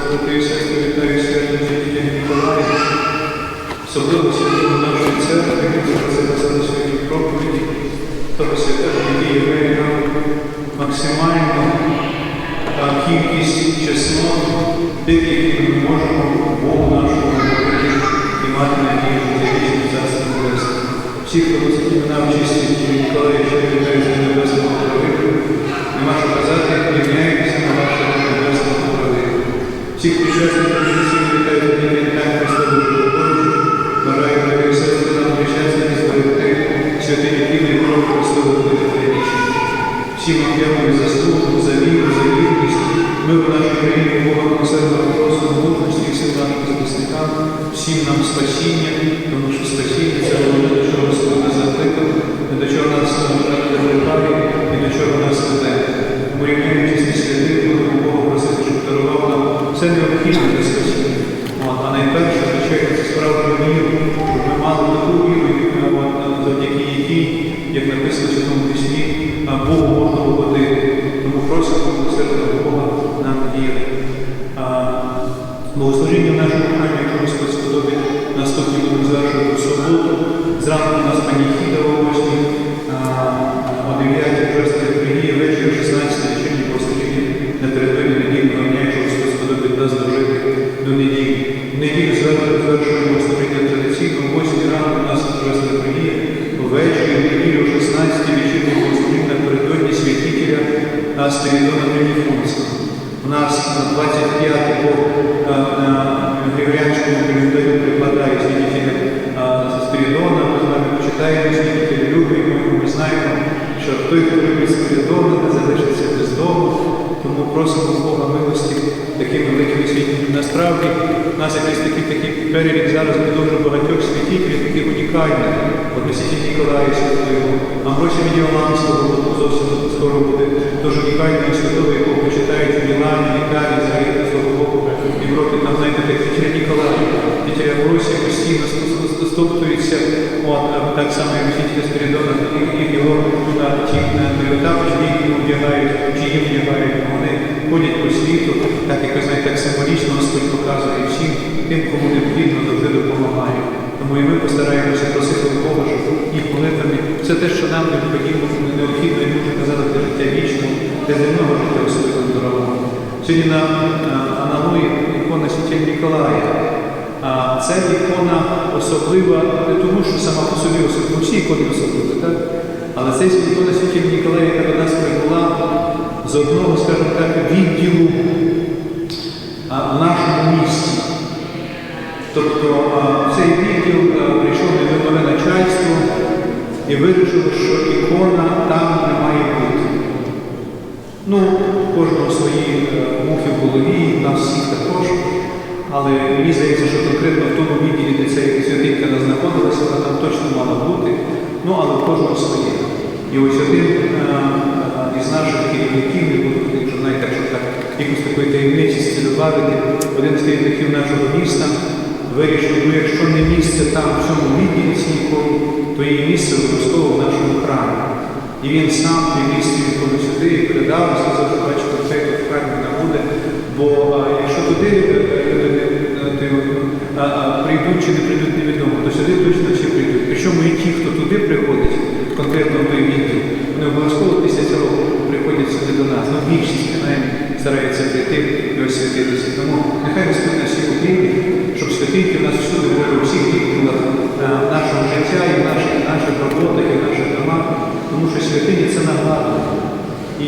сестри, вітаю святим святителем Ніколаєм. Особливо святого нашої церкви, яка просилася на своїй проповіді, того святого, який являє нам максимальну кількість чеснот, тих, які ми можемо Богу нашому говорити і мати надію на вічне царство небесне. Всі, хто носить імена в чисті Ніколая, що вітають за небесного правителя, нема що казати, рівняються на. Всіх причасних традицій вітають за день Христа Божого Бажаю, брати і сестри, нам причасних зберегти святий тіли і кров Христову вічні. Всім дякую за службу, за віру, за вірність. Ми в нашій країні Бога консервного просимо мужності всім нашим захисникам, всім нам спасіння, тому що спасіння це головне, до чого Господь закликав, до чого нас викликає, і до чого нас веде. Тому все для спасіння. А найперше, звичайно, це справа віру, щоб ми мали таку віру, завдяки якій, як написано в цьому пісні, Богу можна угодити. Тому просимо серце Бога нам діяти. Богослужіння в а, Спиридона Тринифонського. У нас 25-го на Григоріанському календарю прикладає святителя Спиридона, ми з вами почитаємо святителя любимо, ми знаємо, що той, хто любить Спиридона, не залишиться без дому, тому просимо Бога милості такими великими святителями. Насправді, у нас якийсь такий, такий перелік зараз не дуже багатьох святителів, таких унікальних. А Ніколая Святого, Амбросія Медіоланського, зовсім скоро буде. Дуже унікального святого, якого почитають в Мілані, в Італії, взагалі, слава Богу, в Європі, там, знаєте, так Тітя Ніколая, Амбросія постійно стоптується, от, так само, як Тітя Спірідона, і його на ті тапочки, які одягають, чи їм одягають, вони ходять по світу, так як знаєте, так символічно Господь показує всім тим, кому необхідно, завжди допомагає. Тому і ми постараємося просити Бога, щоб їх молитвами все те, що нам необхідно, необхідно і може казати для життя вічного, для земного життя особливо дорогого. Сьогодні на аналої ікона Святія Ніколая. А Ця ікона особлива не тому, що сама по собі особлива, всі ікони особливі, так? Але ця ікона Святія Ніколая, яка до нас прибула з одного, скажімо так, відділу а, в нашому місті. Тобто а, цей відділ а, прийшов невидове начальство і вирішило, що ікона там не має бути. Ну, кожного свої е, мухи в голові, нас всіх також. Але мені здається, що такої таємничості додати, один з керівників нашого міста вирішив, ну якщо не місце там, в цьому відділі то її місце використовував в нашому храмі. І він сам привіз цю ікону сюди і передав, сказав, що бачите, цей в храмі не буде. Бо якщо туди е, люди е, ти, а, а, прийдуть чи не прийдуть, невідомо, то сюди точно всі прийдуть. Причому і ті, хто туди приходить, конкретно в той відділ, вони обов'язково після цього приходять сюди до нас. Ну, більшість принаймні старається прийти і освятитися. Тому нехай Господь нас всіх укріпить, щоб святинки в нас всюди були у всіх відділах е, нашого життя і в наших, наших роботах, і в наших домах, тому що святині це нагадування.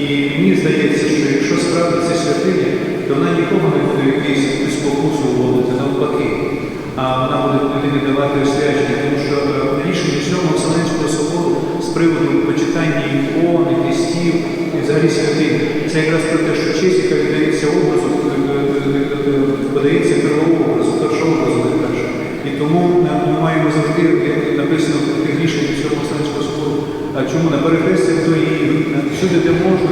І мені здається, що якщо справді це святиня, то вона нікого не буде якийсь спокусу вводити, навпаки. А вона буде людині давати освячення, тому що е, рішення сьомого Вселенського собору з приводу почитання ікон, хрестів і взагалі святих, це якраз про те, що честь, яка віддається образу, е, е, подається первообразу, першообразу найперше. І тому ми маємо завжди, як написано в тих рішеннях сьомого Вселенського собору, а чому на перехрестях до її, всюди, де можна,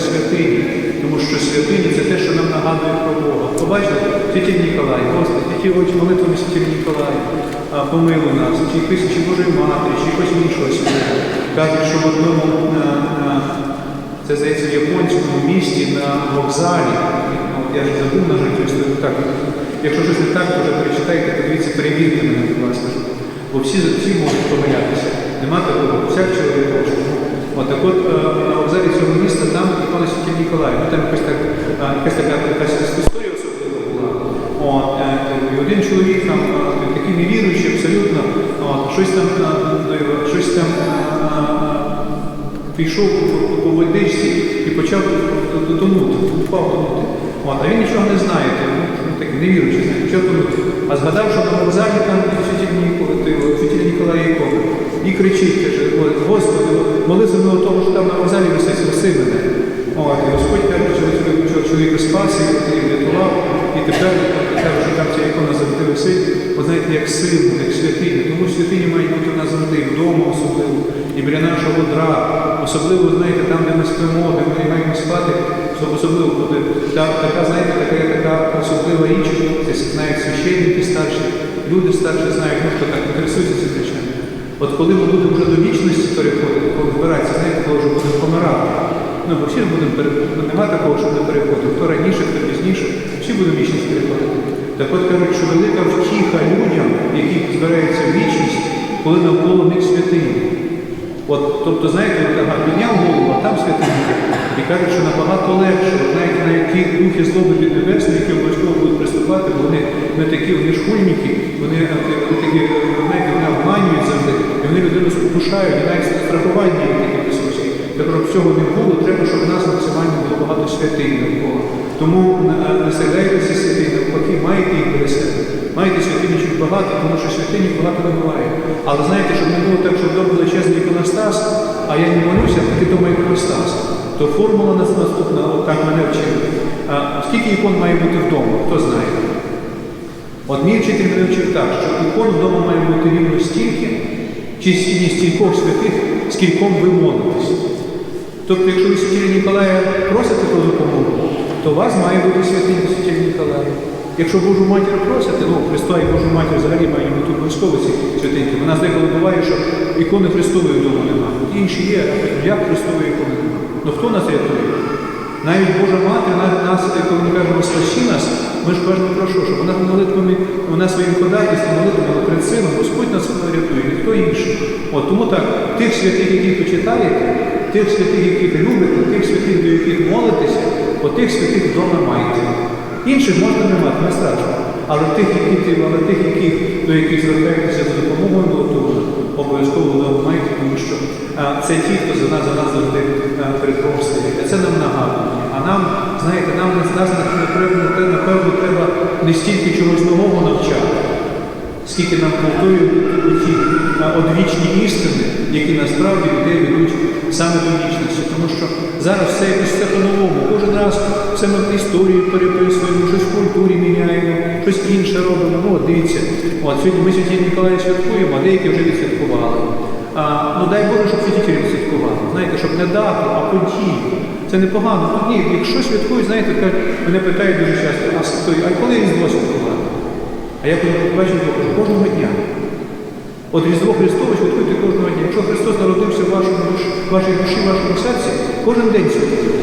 ми святині, тому що святині це те, що нам нагадує про Бога. Побачите, тіті Ніколай, Господи, ті очі молитвами Святі Ніколай, помилуй нас, чи тисячі Божої Матері, чи якось іншого святого. Кажуть, що в одному а, а, Це здається в японському місті на вокзалі. Я ж забув на історію. Так, якщо щось не так, то вже перечитайте, подивіться, перевірте мене, будь ласка. Бо всі, всі можуть помилятися. Нема такого, всяк чоловік. От так от е, на вокзалі цього міста там ікона Святий Ніколай. Ну там якась, так, е, якась така якась історія особлива була. От, е, і один чоловік там такий невіруючий абсолютно, от, щось там, щось там пішов по, по, водичці і почав тонути, впав тонути. От, а він нічого не знає, такий невіруючий, знає, почав тонути. А згадав, що на вокзалі там Ніколай, святіль Ікона. І кричить, каже, «О, Господи, молися мене того, що там на вокзалі висить, спаси мене. От, і Господь каже, що чоловік, спас і врятував, і тепер каже, що там ця ікона завжди висить, от знаєте, як сильно, як святиня. Тому святині мають бути у нас завжди, вдома особливо, і біля нашого дра, особливо, знаєте, там, де ми спимо, де ми маємо спати, особливо буде така, знаєте, така, така особлива річ, це знають священники старші, люди старші знають, ну хто так інтересується цим речами. От коли ми будемо вже до вічності переходити, коли збиратися, знаєте, коли вже будемо помирати. Ну, бо всі будемо переходити. Нема такого, щоб не переходити. Хто раніше, хто пізніше, всі будемо вічність переходити. Так от кажуть, що велика втіха людям, які збираються в вічність, коли навколо них святині. От, тобто, знаєте, ага, підняв голову, а там святині. І кажуть, що набагато легше, навіть на які духи злоби від небесної, які обов'язково будуть приступати, вони не такі, вони шкульники, вони, е, такі, е, вони обманюють і вони людину спокушають, і навіть страхування такі присутні. Так, щоб не було, треба, щоб в нас максимально було багато святих навколо. Тому е, населяйтеся святих, навпаки, маєте їх біля багато, тому що святині багато не буває. Але знаєте, щоб не було так, що вдома величезний іконостас, а я не молюся, а ти дома іконостас. То формула нас наступна, от так мене вчили. А скільки ікон має бути вдома? Хто знає? От мій вчитель мене вчив так, що ікон вдома має бути рівно стільки, чи не стількох святих, скільком ви молитесь. Тобто, якщо ви святителя Ніколая просите про допомогу, то у вас має бути святий святитель Ніколая. Якщо Божу матір просите, ну Христа і Божу матір взагалі мають бути обов'язково ці святинки. У нас деколи буває, що ікони Христової вдома немає. Інші є, а як Христової ікони немає. Ну хто нас рятує? Навіть Божа Мати нас, коли ми кажемо спасі нас, ми ж кажемо про що? Щоб вона молитвами, вона своїм ходатайством, молитвами перед сином, Господь нас рятує, ніхто інший. От тому так, тих святих, яких ви читаєте, тих святих, яких любите, тих святих, до яких молитеся, от тих святих вдома маєте. Інших можна не мати, не страшно. Але тих, які але тих, які, до яких звертаєтеся за допомогою молитвою, обов'язково не маєте, тому що а, це ті, хто за нас за нас завжди перед Богом. А це нам нагадує. А нам, знаєте, нам не нас напевно, напевно треба не стільки чогось нового навчати, скільки нам повторюють ті одвічні істини, які насправді людей ведуть саме до вічності. Тому що зараз все якось все по-новому. Кожен раз все ми історію переписуємо, щось в культурі міняємо, щось інше робимо. Ну, от дивіться, от сьогодні ми Святі Ніколая святкуємо, а деякі вже відсвяткували. А, ну дай Боже, щоб святителі відсвяткували. Знаєте, щоб не дату, а подію. Це непогано. Тут ні, якщо святкують, знаєте, мене питають дуже часто, а, стой, а коли Різдво святкувати? А я коли побачив, кожного дня. От Різдво Христове святкуйте кожного дня. Якщо Христос народився в вашому вашій душі, в вашому серці, кожен день святкуйте.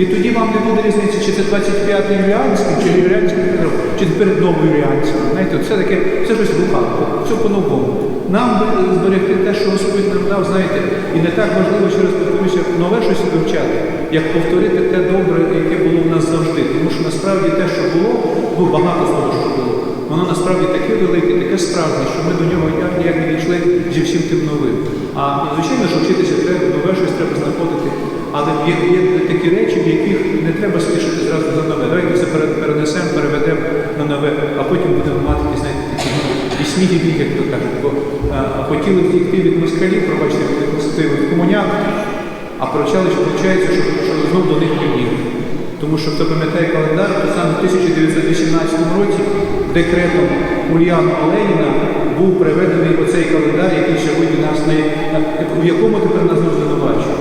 І тоді вам не буде різниці, чи це 25-й юліанський, чи юліанський Петров, чи перед новою юліанським. Знаєте, це таке, це щось рухало, все по-новому. Нам зберегти те, що Господь нам дав, знаєте, і не так важливо через повторюся, нове щось вивчати, як повторити те добре, яке було в нас завжди. Тому що насправді те, що було, ну багато з того, що було. Воно насправді таке велике, таке справжнє, що ми до нього ніяк не дійшли зі всім тим новим. А звичайно, що вчитися треба, нове щось треба знаходити. Але є, є такі речі, в яких не треба спішити зразу за нове. Давайте все перенесемо, переведемо на нове, а потім будемо мати знаєте, такі ну, і сміх, як то кажуть. Бо а, хотіли втікти від москалів, пробачте, від комуняк, а прочали, що виходить, що, що знов до них підніг. Тому що хто пам'ятає календар, то саме в 1918 році декретом Ульяна Оленіна був приведений оцей календар, який сьогодні нас не в якому тепер нас не звинувачує.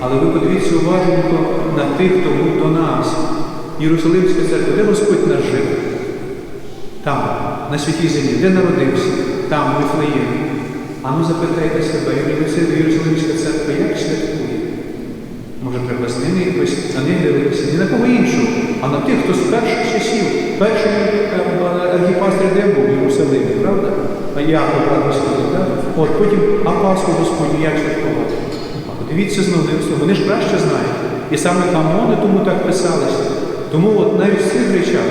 Але ви подивіться уважненько на тих, хто був до нас. Єрусалимська церква, де Господь наш жив? Там, на святій землі, де народився? Там, в Вифлеємі. А ну запитайте себе, Єрусалимська церква як святкує? Треба з якось на них дивитися. Ні на кого іншого, а на тих, хто з перших часів, перший е, архіпастир де був в Єрусалимі, правда? А я так? От потім а Пасху Господню як святкувати? А подивіться знову, дивіться, вони ж краще знають. І саме канони тому так писалися. Тому от навіть в цих речах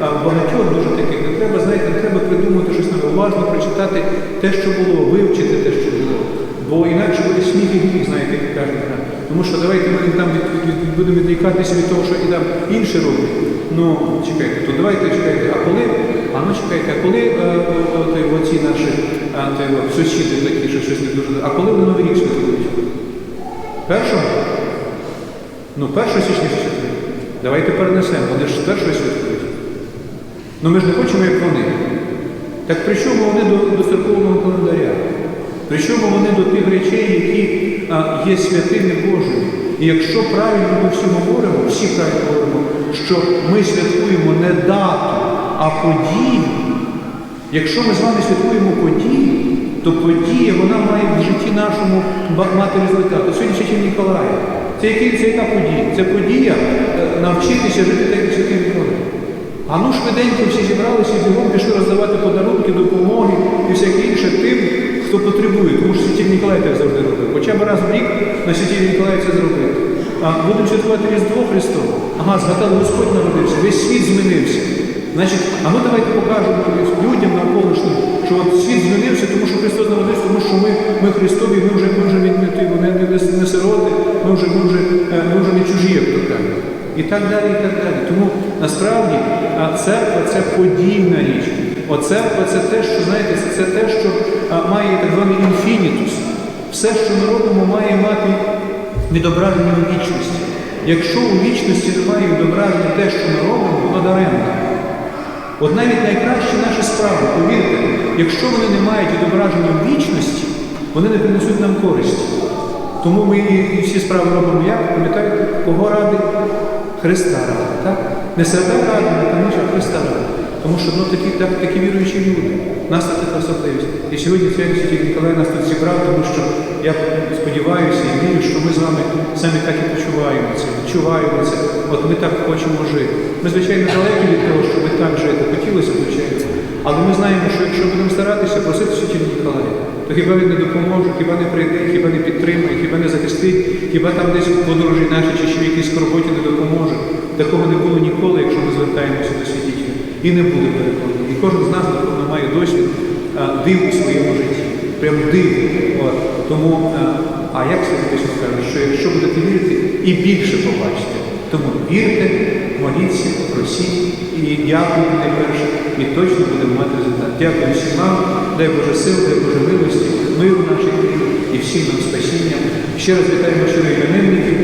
багатьох дуже таких не треба, знаєте, не треба придумати щось нове, уважно прочитати те, що було, вивчити те, що було. Бо інакше буде сміх і гріх, знаєте, як кажуть. да. Тому що давайте ми там від, від, від, будемо відрікатися від того, що і там інші роблять. Ну, чекайте, то давайте чекайте, а коли, а ну чекайте, а коли е, е, е, оці наші сусіди такі, що щось не дуже, а коли вони Новий рік святкують? Першого? Ну, 1 січня святкують. Давайте перенесемо, вони ж першого святкують. Ну ми ж не хочемо, як вони. Так при чому вони до, до церковного календаря? При чому вони до тих речей, які є святими Божими? І якщо правильно ми всі говоримо, всі правильно говоримо, що ми святкуємо не дату, а подію, якщо ми з вами святкуємо подію, то подія вона має в житті нашому мати результат. От Сьогодні Святий Ніколай. Це, це яка подія? Це подія е, навчитися жити так, як Святий Ніколай. А ну швиденько всі зібралися і бігом пішли роздавати подарунки, допомоги і всяке інше тим, хто потребує. Тому що Святий Ніколай так завжди робив. Хоча б раз в рік на Святий Ніколай це зробив. А будемо святкувати Різдво Христове. Ага, згадали, Господь народився, весь світ змінився. Значить, а ну давайте покажемо людям навколишнім, що от світ змінився, тому що Христос народився, тому що ми, ми Христові, ми вже, ми вже не, не, не, не, сироти, ми вже, ми, вже, е, ми вже не чужі, як то кажуть. І так далі, і так далі. Тому насправді церква це подійна річ. О, церква це те, що знаєте, це, те, що має так званий інфінітус. Все, що ми робимо, має мати відображення у вічності. Якщо у вічності немає відображення те, що ми робимо, воно даремно. От навіть найкращі наші справи, повірте, якщо вони не мають відображення в вічності, вони не принесуть нам користі. Тому ми і всі справи робимо як? Пам'ятаєте, кого ради? Христа ради. Так? Не себе ради, не тому, що Христа ради. Тому що ну, такі, так, такі віруючі люди. Нас це така особливість. І сьогодні Святий Святий Ніколай нас тут зібрав, тому що я сподіваюся і вірю, що ми з вами самі так і почуваємо це, відчуваємо це. От ми так хочемо жити. Ми, звичайно, далекі від того, щоб так жити. Хотілося, звичайно. Але ми знаємо, що якщо будемо старатися просити Святого Ніколая, то хіба він не допоможе, хіба не прийде, хіба не підтримає, хіба не захистить, хіба там десь в подорожі наші чи ще в якійсь роботі не допоможе. Такого не було ніколи, якщо ми звертаємося до святителя. І не буде переконаний. І кожен з нас, напевно, має досвід див у своєму житті. Прям див. От. Тому, а, а як Письмо каже, що якщо будете вірити, і більше побачите. Тому вірте, моліться, просіть і дякуйте найперше, і точно будемо мати результат. Дякую всім вам, дай Боже сил, дай Боже милості, миру нашій країні і всім нам спасіння. Ще раз вітаємо щиро іменинників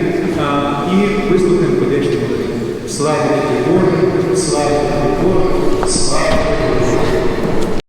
а, і вислухаємо подячні молитви. Слава Богу! слава Богу, слава.